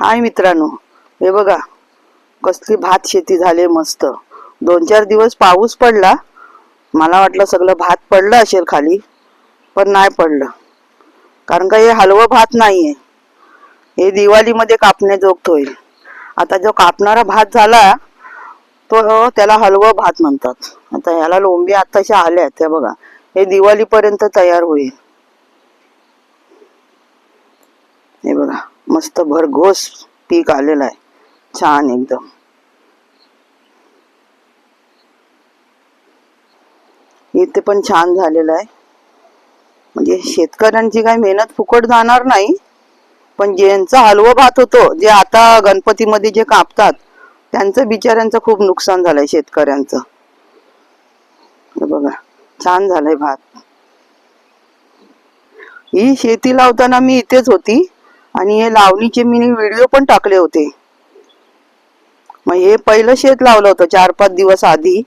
हाय मित्रांनो. हे बघा कसली भात शेती झाली मस्त. दोन चार दिवस पाऊस पडला. मला वाटलं सगळं भात पडलं असेल खाली पण नाही पडलं. कारण का हे हलवं भात नाही आहे हे दिवाळीमध्ये कापण्याजोगत होईल. आता जो कापणारा भात झाला तो त्याला हलवं भात म्हणतात. आता ह्याला लोंबी आत्ताशा आल्या त्या बघा. हे दिवाळीपर्यंत तयार होईल हे बघा मस्त भरघोस पीक आलेलं आहे. छान एकदम. इथे पण छान झालेलं आहे. म्हणजे शेतकऱ्यांची काही मेहनत फुकट जाणार नाही पण ज्यांचा हलवा भात होतो जे आता गणपतीमध्ये जे कापतात त्यांचं बिचाऱ्यांचं खूप नुकसान झालंय शेतकऱ्यांचं. बघा छान झालंय भात. ही शेती लावताना मी इथेच होती. आणि हे लावणीचे मी व्हिडिओ पण टाकले होते. मग हे पहिलं शेत लावलं होतं चार पाच दिवस आधी.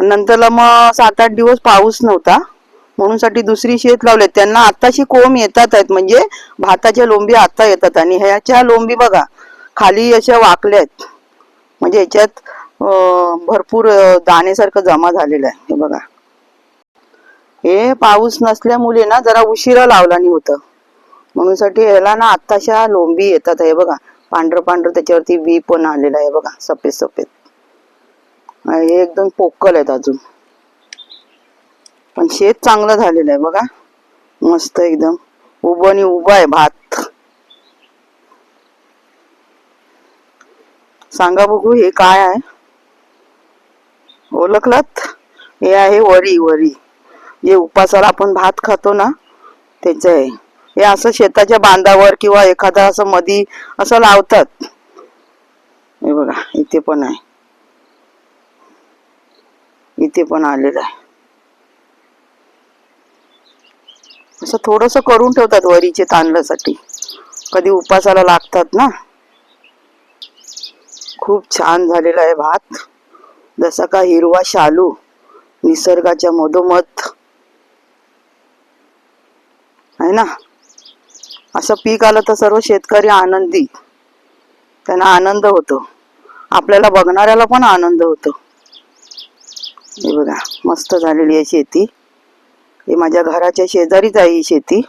नंतरला मग सात आठ दिवस पाऊस नव्हता. म्हणून साठी दुसरी शेत लावले. त्यांना आताशी कोंब येतात आहेत. म्हणजे भाताच्या लोंबी आता येतात. आणि ह्याच्या लोंबी बघा खाली अशा वाकल्या आहेत. म्हणजे ह्याच्यात भरपूर दाणेसारखं जमा झालेलं आहे. हे बघा. हे पाऊस नसल्यामुळे ना जरा उशिरा लावला होतं. म्हणून साठी ह्याला ना आत्ताशा लोंबी येतात हे बघा. पांढरं पांढरं त्याच्यावरती बी पण आलेलं आहे बघा सफेद सफेद. हे एकदम पोकल आहेत अजून. पण शेत चांगलं झालेलं आहे बघा. मस्त एकदम. उभं आणि उभं आहे भात. सांगा बघू हे काय आहे? ओळखलात? हे आहे वरी वरी. जे उपासाला आपण भात खातो ना त्याचं आहे. हे असं शेताच्या बांधावर किंवा एखादा असं मधी असं लावतात. हे बघा इथे पण आहे. इथे पण आलेलं आहे. असं थोडस करून ठेवतात वरीचे तांदळासाठी. कधी उपासाला लागतात ना. खूप छान झालेला आहे भात. जसा का हिरवा शालू निसर्गाच्या मधोमध. आहे ना? असं पीक आलं तर सर्व शेतकरी आनंदी. त्यांना आनंद होतो. आपल्याला बघणाऱ्याला पण आनंद होतो. हे बघा मस्त झालेली आहे शेती. हे माझ्या घराच्या शेजारीच आहे ही शेती.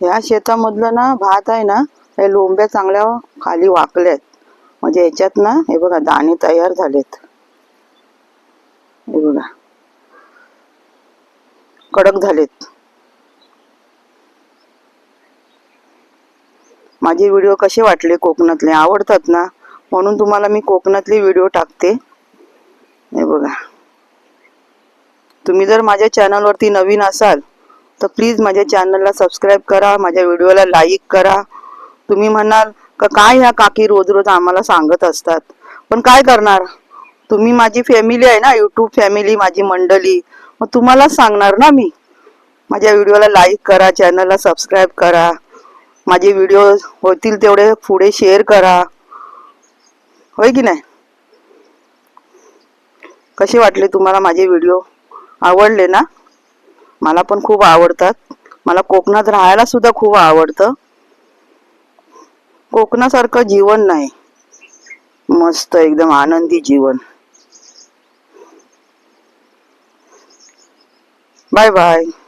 ह्या शेतामधलं ना भात आहे ना हे लोंब्या चांगल्या खाली वाकल्यात. म्हणजे ह्याच्यात ना हे बघा दाणे तयार झालेत. हे बघा. कडक झालेत. माझे व्हिडिओ कसे वाटले कोकणातले? आवडतात ना? म्हणून तुम्हाला मी कोकणातले व्हिडिओ टाकते. हे बघा. तुम्ही जर माझ्या चॅनलवरती नवीन असाल तर प्लीज माझ्या चॅनलला सबस्क्राईब करा माझ्या व्हिडिओला लाईक करा. तुम्ही म्हणाल का काय ह्या काकी रोज रोज आम्हाला सांगत असतात? पण काय करणार? तुम्ही माझी फॅमिली आहे ना? यूट्यूब फॅमिली माझी मंडळी. मग तुम्हाला सांगणार ना मी. माझ्या व्हिडिओला लाईक करा चॅनलला सबस्क्राईब करा. माझे व्हिडिओ होतील तेवढे पुढे शेअर करा. होय की नाही? कसे वाटले तुम्हाला माझे व्हिडिओ आवडले ना? मला पण खूप आवडतात. मला कोकणात राहायला सुद्धा खूप आवडतं. कोकणासारखं जीवन नाही. मस्त एकदम आनंदी जीवन. Bye bye.